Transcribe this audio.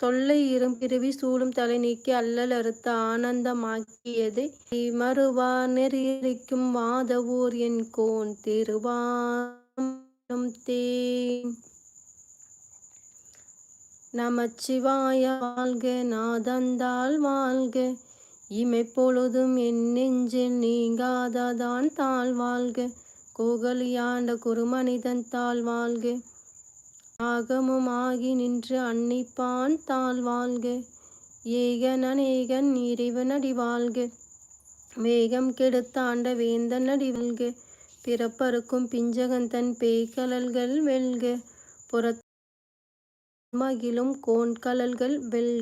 தொல்லை இரும்பிருவி சூழும் தலை நீக்கி அல்லல் அறுத்த ஆனந்தமாக்கியதை மறுவா நெறியளிக்கும் வாதவூர் என் கோன் திருவாரும் தே நமச்சிவாய வாழ்க நாதந்தால் வாழ்க. இமைப்பொழுதும் என் நெஞ்சில் நீங்காததான் தாழ் வாழ்க. கோகலியாண்ட குருமனிதன் தாழ் வாழ்க. ஆகமும் ஆகி நின்று அன்னிப்பான் தாழ் வாழ்க. ஏகன் அநேகன் இறைவனடி வாழ்க. வேகம் கெடுத்தாண்ட வேந்தன் அடி வாழ்க பிறப்பறுக்கும் பிஞ்சகன் தன் பேய்கலல்கள் வெல்க. புறத் மகிழும் கோண்கழல்கள் வெல்க